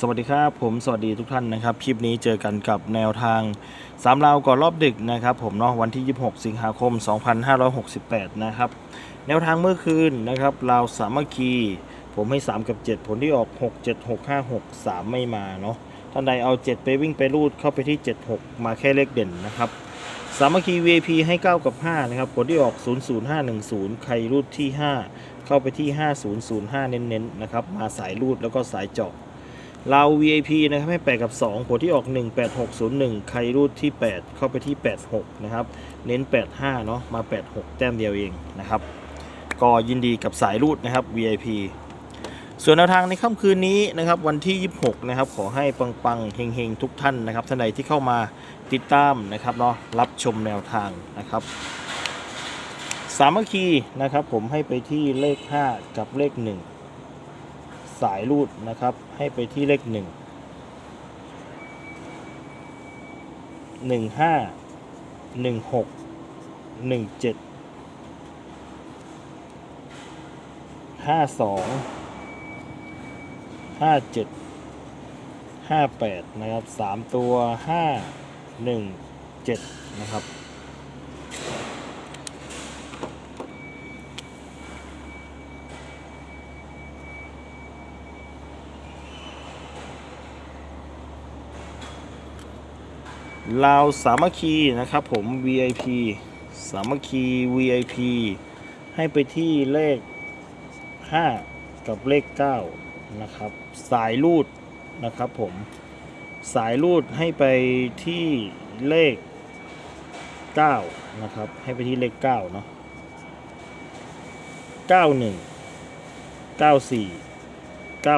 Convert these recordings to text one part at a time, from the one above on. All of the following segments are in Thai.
สวัสดีครับผมสวัสดีทุกท่านนะครับคลิปนี้เจอกันกับแนวทางสามราวก่อนรอบดึกนะครับ ผมเนาะวันที่ 26 สิงหาคม 2568 นะครับ แนวทางเมื่อคืนนะครับราวสามัคคี ผมให้ 3 กับ 7 ผลที่ออก 6 7 6 5 6 3 ไม่มาเนาะท่านใดเอา 7 ไปวิ่งไปรูดเข้าไปที่ 7 6 มาแค่เลขเด่นนะครับสามัคคี VIP ให้ 9 กับ 5 นะครับ ผลที่ออก 00510 ใครรูดที่ 5 เข้าไปที่ 5005 เน้นๆนะครับมาสายรูดแล้วก็สายเจาะ เรา VIP นะครับให้ 8 กับ 2 ผลที่ออก 18601 ใครรูดที่ 8 เข้าไปที่ 86 นะครับ เน้น 85 เนาะมา 86 แต้มเดียวเองนะครับ ก็ยินดีกับสายรูดนะครับ VIP ส่วนแนวทางในค่ำคืนนี้นะครับวันที่ 26 นะครับ ขอให้ปังๆเฮงๆ ทุกท่านนะครับท่านใดที่เข้ามาติดตามนะครับเนาะรับชมแนวทางนะครับสามัคคีนะครับผมให้ไปที่เลข 5 กับเลข 1 สายรูดนะครับ ให้ไปที่เลข1 1 5 1 6 1 7ห้าสองห้าเจ็ดห้าแปดนะครับสามตัวห้าหนึ่งเจ็ดนะครับ ลาวสามัคคีนะครับผม VIP สามัคคี VIP ให้ไปที่เลข 5 กับเลข 9 นะครับ สายรูดนะครับผม สายรูดให้ไปที่เลข 9 นะครับ ให้ไปที่เลข 9 เนาะ91 94 96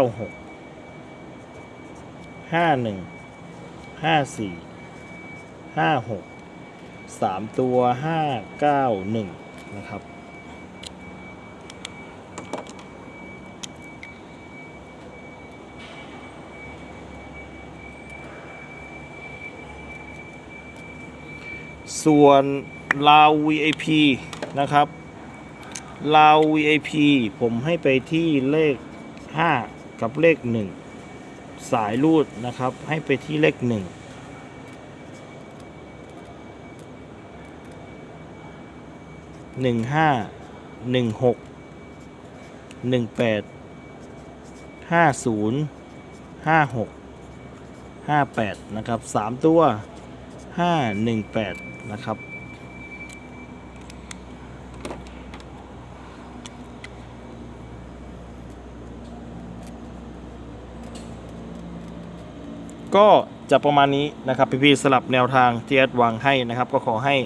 51 54 56 3ตัว591นะครับ ส่วนลาว VIP นะครับลาว VIP ผมให้ไปที่เลข 5 กับเลข 1 สายรูดนะครับ ให้ไปที่เลข 1 หนึ่งห้าหนึ่งหกหนึ่งแปดห้าศูนย์ห้าหกห้าแปดนะครับสามตัวห้าหนึ่งแปดนะครับ ก็จะประมาณนี้นะครับพี่ๆสลับแนวทางที่แอดวางให้นะครับ ก็ขอให้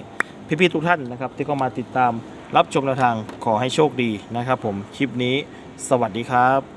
พี่ๆทุกท่านนะครับ ที่เข้ามาติดตามรับชมแนวทางขอให้โชคดีนะครับ ผมคลิปนี้ สวัสดีครับ